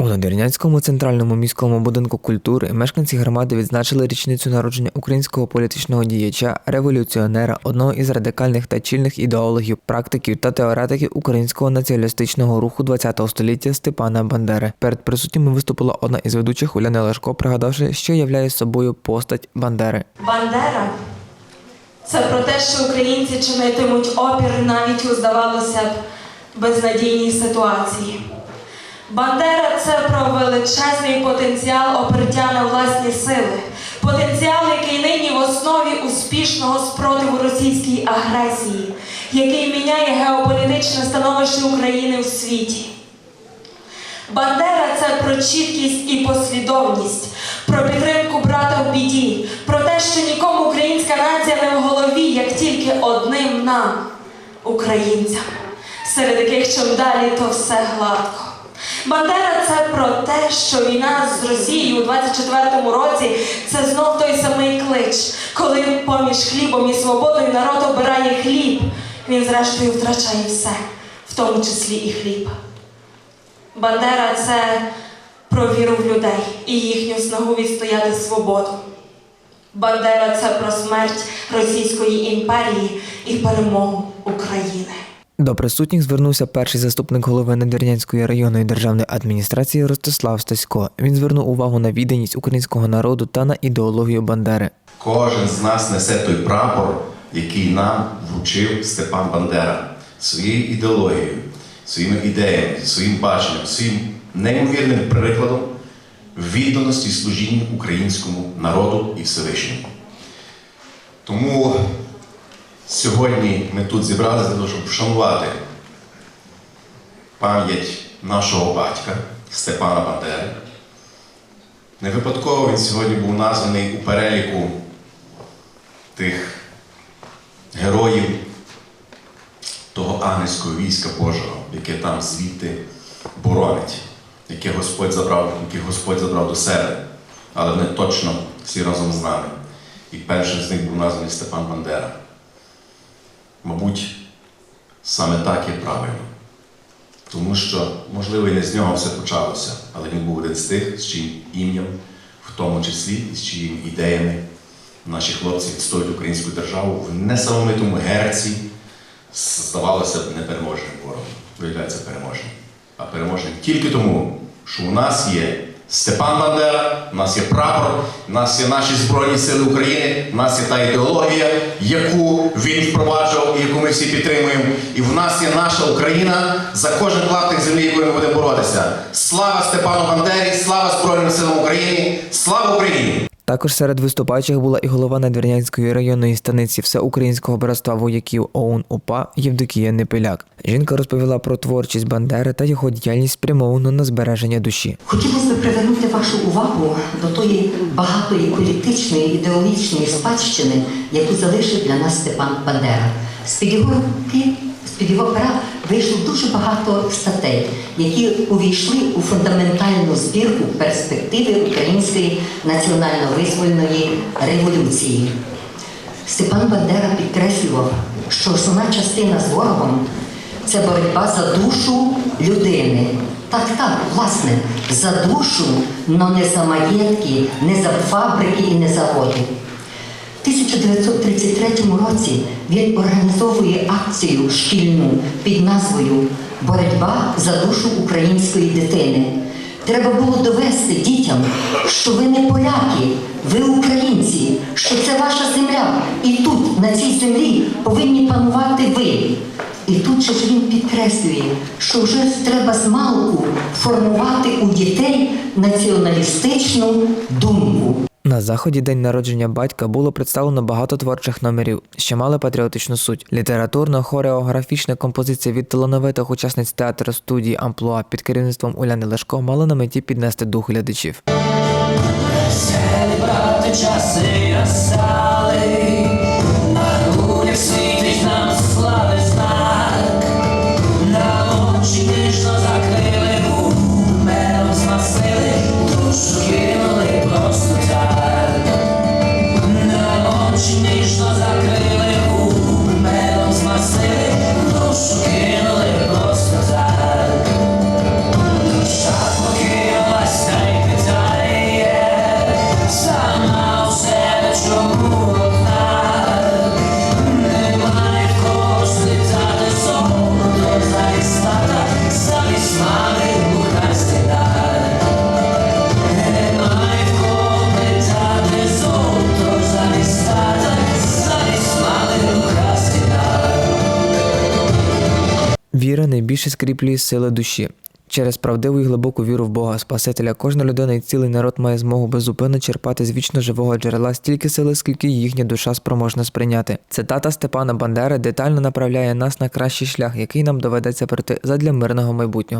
У Надвірнянському центральному міському будинку культури мешканці громади відзначили річницю народження українського політичного діяча, революціонера, одного із радикальних та чільних ідеологів, практиків та теоретиків українського націоналістичного руху ХХ століття Степана Бандери. Перед присутніми виступила одна із ведучих Уляна Лешко, пригадавши, що являє собою постать Бандери. Бандера це про те, що українці чинитимуть опір навіть у, здавалося б, безнадійній ситуації. Бандера це про величезний потенціал опертя на власні сили, потенціал, який нині в основі успішного спротиву російській агресії, який міняє геополітичне становище України в світі. Бандера це про чіткість і послідовність, про підтримку брата в біді, про те, що нікому українська нація не в голові, як тільки одним нам, українцям, серед яких чим далі, то все гладко. Бандера це про те, що війна з Росією у 24-му році це знов той самий клич, коли поміж хлібом і свободою народ обирає хліб, він зрештою втрачає все, в тому числі і хліб. Бандера це про віру в людей і їхню снагу відстояти свободу. Бандера це про смерть Російської імперії і перемогу України. До присутніх звернувся перший заступник голови Надвірнянської районної державної адміністрації Ростислав Стасько. Він звернув увагу на відданість українського народу та на ідеологію Бандери. Кожен з нас несе той прапор, який нам вручив Степан Бандера своєю ідеологією, своїми ідеями, своїм баченням, своїм неймовірним прикладом відданості і служіння українському народу і Всевишньому. Тому сьогодні ми тут зібралися для того, щоб вшанувати пам'ять нашого батька Степана Бандери. Не випадково він сьогодні був названий у переліку тих героїв того ангельського війська Божого, яке там звідти боронить, яке Господь забрав, яке Господь забрав до себе, але вони точно всі разом з нами. І першим з них був названий Степан Бандера. Мабуть, саме так є правильно. Тому що, можливо, і не з нього все почалося, але він був один з тих, з чиїм ім'ям, в тому числі і з чиїми ідеями наші хлопці відстоюють українську державу в несамовитому герці, здавалося б, непереможним ворогом. Виявляється переможним. А переможним тільки тому, що у нас є Степан Бандера, у нас є прапор, у нас є наші Збройні Сили України, у нас є та ідеологія, яку він впроваджував і яку ми всі підтримуємо. І в нас є наша Україна за кожен клаптик землі, якою ми будемо боротися. Слава Степану Бандері, слава Збройним силам України, слава Україні! Також серед виступаючих була і голова Надвірнянської районної станиці Всеукраїнського братства вояків ОУН УПА Євдокія Непеляк. Жінка розповіла про творчість Бандери та його діяльність спрямовану на збереження душі. Хотілося б привернути вашу увагу до тої багатої політичної ідеологічної спадщини, яку залишив для нас Степан Бандера. З-під його руки, з-під його пера вийшло дуже багато статей, які увійшли у фундаментальну збірку перспективи української національно-визвольної революції. Степан Бандера підкреслював, що основна частина з ворогом це боротьба за душу людини. Так, так, власне, за душу, але не за маєтки, не за фабрики і не заводи. В 1933 році він організовує акцію шкільну під назвою Боротьба за душу української дитини. Треба було довести дітям, що ви не поляки, ви українці, що це ваша земля. І тут, на цій землі, повинні панувати ви. І тут же ж він підкреслює, що вже треба з малку формувати у дітей націоналістичну думку. На заході день народження батька було представлено багато творчих номерів, що мали патріотичну суть. Літературно хореографічна композиція від талановитих учасниць театру студії Амплуа під керівництвом Уляни Лешко мала на меті піднести дух глядачів. Часи Віра найбільше скріплює сили душі. Через правдиву і глибоку віру в Бога Спасителя кожна людина і цілий народ має змогу безупинно черпати з вічно живого джерела стільки сили, скільки їхня душа спроможна сприйняти. Цитата Степана Бандери детально направляє нас на кращий шлях, який нам доведеться пройти задля мирного майбутнього.